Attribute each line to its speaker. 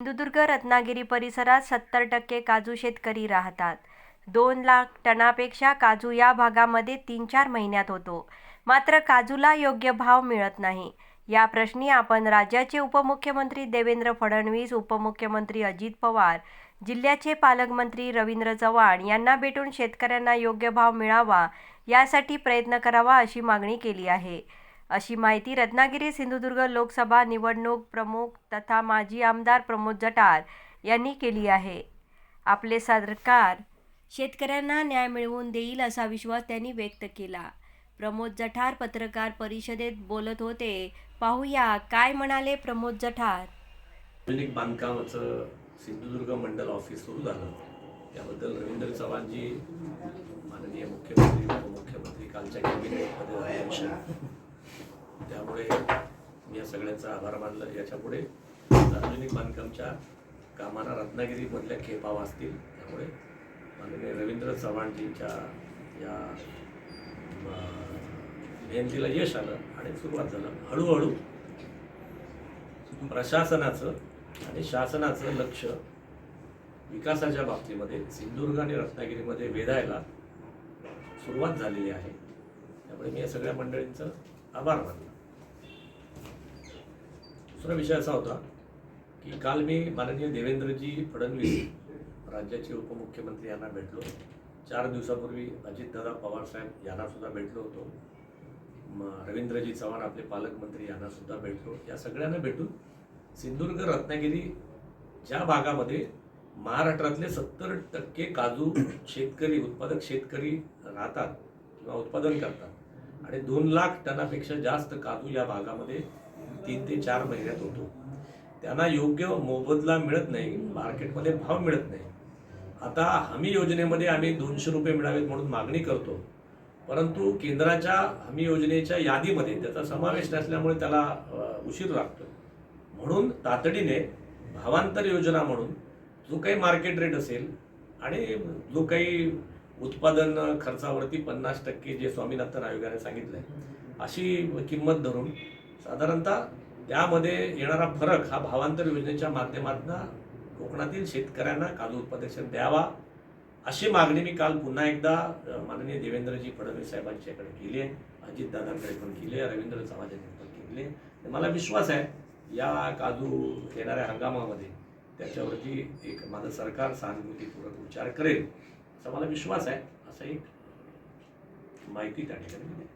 Speaker 1: सिंधुदुर्ग रत्नागिरी परिसरात सत्तर टक्के काजू शेतकरी राहतात. दोन लाख टनापेक्षा काजू या भागामध्ये तीन चार महिन्यात होतो. मात्र काजूला योग्य भाव मिळत नाही. या प्रश्नी आपण राज्याचे उपमुख्यमंत्री देवेंद्र फडणवीस उपमुख्यमंत्री अजित पवार जिल्ह्याचे पालकमंत्री रवींद्र चव्हाण यांना भेटून शेतकऱ्यांना योग्य भाव मिळावा यासाठी प्रयत्न करावा अशी मागणी केली आहे. अशी माहिती रत्नागिरी सिंधुदुर्ग लोकसभा निवडणूक प्रमुख तथा माजी आमदार प्रमोद जटार यांनी केली आहे. आपले सरकार शेतकऱ्यांना न्याय मिळवून देईल असा विश्वास त्यांनी व्यक्त केला. प्रमोद जठार पत्रकार परिषदेत बोलत होते पाहूया काय म्हणाले प्रमोद जठार?
Speaker 2: आधुनिक बांधकामाचं सिंधुदुर्ग मंडल ऑफिस सुरू झालं. त्याबद्दल रवींद्र चव्हाणजी माननीय मुख्यमंत्री उपमुख्यमंत्री कालच्या कॅबिनेटमध्ये त्यामुळे मी या सगळ्यांचा आभार मानलं. याच्यापुढे सार्वजनिक बांधकामच्या कामाला रत्नागिरीमधल्या खेपा वाचतील त्यामुळे माननीय रवींद्र चव्हाणजींच्या या जयंतीला मेहनतीला यश आलं आणि सुरुवात झालं. हळूहळू प्रशासनाचं आणि शासनाचं लक्ष विकासाच्या बाबतीमध्ये सिंधुदुर्ग आणि रत्नागिरीमध्ये वेधायला सुरुवात झालेली आहे. त्यामुळे मी या सगळ्या मंडळींचं आभार मानला. दुसरा विषय असा होता की काल मी माननीय देवेंद्रजी फडणवीस राज्याचे उपमुख्यमंत्री यांना भेटलो. चार दिवसापूर्वी अजितदादा पवारसाहेब यांनासुद्धा यांना सुद्धा भेटलो होतो. रवींद्रजी चव्हाण आपले पालकमंत्री यांना सुद्धा भेटलो. या सगळ्यांना भेटून सिंधुदुर्ग रत्नागिरी ज्या भागामध्ये महाराष्ट्रातले सत्तर टक्के काजू शेतकरी उत्पादक शेतकरी राहतात किंवा उत्पादन करतात आणि दोन लाख टनापेक्षा जास्त काजू या भागामध्ये तीन ते चार महिन्यात होतो. त्यांना योग्य मोबदला मिळत नाही मार्केटमध्ये भाव मिळत नाही. आता हमी योजनेमध्ये आम्ही दोनशे रुपये मिळावेत म्हणून मागणी करतो. परंतु केंद्राच्या हमी योजनेच्या यादीमध्ये त्याचा समावेश नसल्यामुळे त्याला उशीर लागतो. म्हणून तातडीने भावांतर योजना म्हणून जो काही मार्केट रेट असेल आणि जो काही उत्पादन खर्चावरती पन्नास टक्के जे स्वामीनाथन आयोगाने सांगितलं आहे अशी किंमत धरून साधारणतः त्यामध्ये येणारा फरक हा भावांतर योजनेच्या माध्यमातून कोकणातील शेतकऱ्यांना काजू उत्पादक द्यावा अशी मागणी मी काल पुन्हा एकदा माननीय देवेंद्रजी फडणवीस साहेबांच्याकडे केली आहे अजितदादांकडे पण केली आहे रवींद्र चव्हाण पण केली आहे. मला विश्वास आहे या काजू येणाऱ्या हंगामामध्ये त्याच्यावरती एक माझं सरकार सहानुभूतीपूर्वक विचार करेल. असा मला विश्वास आहे असं एक माहिती त्या ठिकाणी दिली